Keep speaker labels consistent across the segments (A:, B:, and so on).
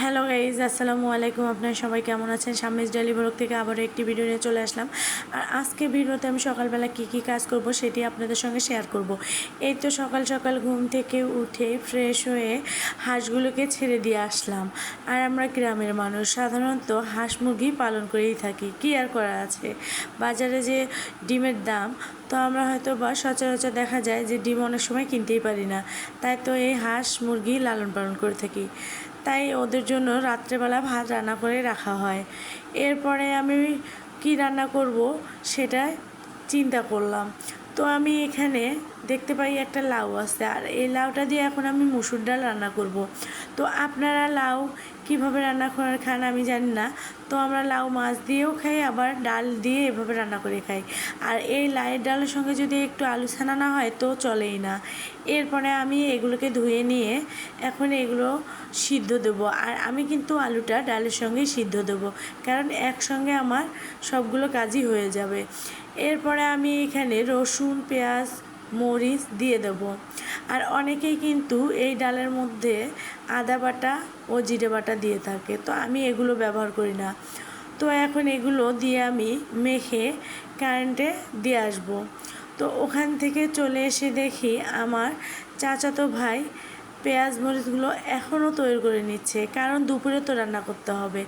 A: Hello guys আসসালামু আলাইকুম। আপনারা সবাই কেমন আছেন? সামিজ ডেলি থেকে আবারও একটি ভিডিও নিয়ে চলে আসলাম। আর আজকে ভিডিওতে আমি সকালবেলা কী কী কাজ করব সেটি আপনাদের সঙ্গে শেয়ার করব। এই তো সকাল সকাল ঘুম থেকে উঠে ফ্রেশ হয়ে হাঁসগুলোকে ছেড়ে দিয়ে আসলাম। আর আমরা গ্রামের মানুষ, সাধারণত হাঁস মুরগি পালন করেই থাকি। কী আর করা আছে? বাজারে যে ডিমের দাম, তো আমরা হয়তো বা সচরাচর দেখা যায় যে ডিম অনেক সময় কিনতেই পারি না। তাই তো এই হাঁস মুরগি লালন পালন করে থাকি। তাই ওদের জন্য রাত্রেবেলা ভাত রান্না করে রাখা হয়। এরপরে আমি কি রান্না করব সেটা চিন্তা করলাম। তো আমি এখানে দেখতে পাই একটা লাউ আছে, আর এই লাউটা দিয়ে এখন আমি মুসুর ডাল রান্না করব। তো আপনারা লাউ কীভাবে রান্না করার খান আমি জানি না, তো আমরা লাউ মাছ দিয়েও খাই, আবার ডাল দিয়ে এভাবে রান্না করে খাই। আর এই লাইয়ের ডালের সঙ্গে যদি একটু আলু ছানা না হয় তো চলেই না। এরপরে আমি এগুলোকে ধুয়ে নিয়ে এখন এগুলো সিদ্ধ দেবো, আর আমি কিন্তু আলুটা ডালের সঙ্গেই সিদ্ধ দেবো, কারণ একসঙ্গে আমার সবগুলো কাজই হয়ে যাবে। এরপরে আমি এখানে রসুন, পেঁয়াজ, মরিচ দিয়ে দেব। আর অনেকেই কিন্তু এই ডালের মধ্যে আদা বাটা ও জিরে বাটা দিয়ে থাকে। তো আমি এগুলো ব্যবহার করি না। তো এখন এগুলো দিয়ে আমি মেখে কারেন্টে দিয়ে আসব। তো ওখান থেকে চলে এসে দেখি আমার চাচাতো ভাই পেঁয়াজ, মরিচগুলো এখনও তৈরি করে নিচ্ছে, কারণ দুপুরে তো রান্না করতে হবে।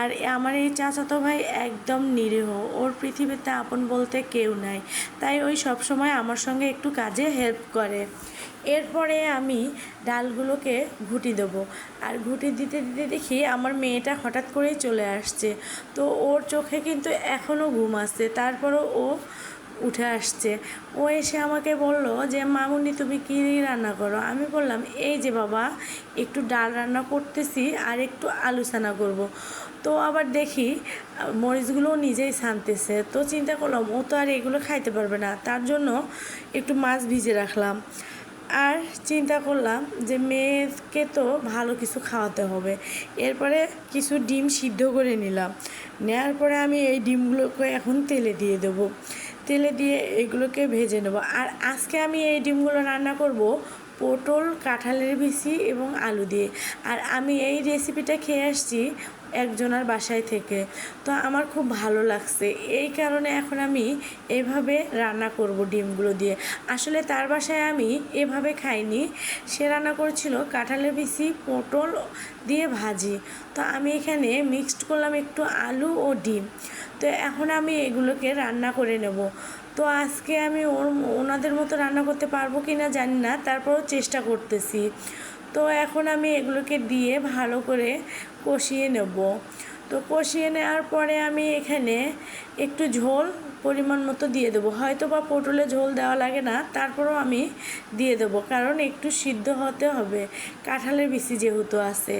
A: আর আমার এই চাচাতো ভাই একদম নিরীহ, ওর পৃথিবীতে আপন বলতে কেউ নাই, তাই ওই সব সময় আমার সঙ্গে একটু কাজে হেল্প করে। এরপরে আমি ডালগুলোকে ঘুটি দেবো, আর ঘুটি দিতে দিতে দেখি আমার মেয়েটা হঠাৎ করেই চলে আসছে। তো ওর চোখে কিন্তু এখনও ঘুম আসছে, তারপরও ও উঠে আসছে। ও এসে আমাকে বলল যে, মামুনি, তুমি কী রান্না করো? আমি বললাম, এই যে বাবা, একটু ডাল রান্না করতেছি আর একটু আলু ছানা করব। তো আবার দেখি, মরিচগুলো নিজেই ছানতেছে। তো চিন্তা করলাম, ও তো আর এগুলো খাইতে পারবে না, তার জন্য একটু মাছ ভিজে রাখলাম। আর চিন্তা করলাম যে, মেয়েকে তো ভালো কিছু খাওয়াতে হবে। এরপরে কিছু ডিম সিদ্ধ করে নিলাম। নেওয়ার পরে আমি এই ডিমগুলোকে এখন তেলে দিয়ে দেবো। তেলে দিয়ে এগুলোকে ভেজে নেব। আর আজকে আমি এই ডিমগুলো রান্না করব পটল, কাঁঠালের বিচি এবং আলু দিয়ে। আর আমি এই রেসিপিটা খেয়ে আসছি একজনার বাসায় থেকে। তো আমার খুব ভালো লাগছে। এই কারণে এখন আমি এভাবে রান্না করব ডিমগুলো দিয়ে। আসলে তার বাসায় আমি এভাবে খাইনি। সে রান্না করেছিল কাঁঠালের বিচি পটল দিয়ে ভাজি। তো আমি এখানে মিক্সড করলাম একটু আলু ও ডিম। তো এখন আমি এগুলোকে রান্না করে নেব। তো আজকে আমি ওর ওনাদের মতো রান্না করতে পারব কি না জানি না, তারপরও চেষ্টা করতেছি। তো এখন আমি এগুলোকে দিয়ে ভালো করে কষিয়ে নেব। তো কষিয়ে নেওয়ার পরে আমি এখানে একটু ঝোল পরিমাণ মতো দিয়ে দেবো। হয়তো বা পটলে ঝোল দেওয়া লাগে না, তারপরেও আমি দিয়ে দেবো, কারণ একটু সিদ্ধ হতে হবে, কাঁঠালের বিচি যেহেতু আছে।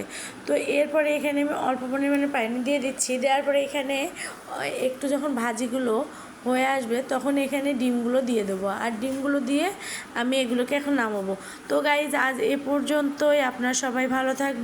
A: তো এরপরে এখানে আমি অল্প পরিমাণে পানি দিয়ে দিচ্ছি, দেওয়ার পরে এখানে একটু যখন ভাজিগুলো হয়ে আসবে, তখন এখানে ডিমগুলো দিয়ে দেবো। আর ডিমগুলো দিয়ে আমি এগুলোকে এখন নামাবো। তো গাইজ আজ এ পর্যন্তই। আপনার সবাই ভালো থাকবেন।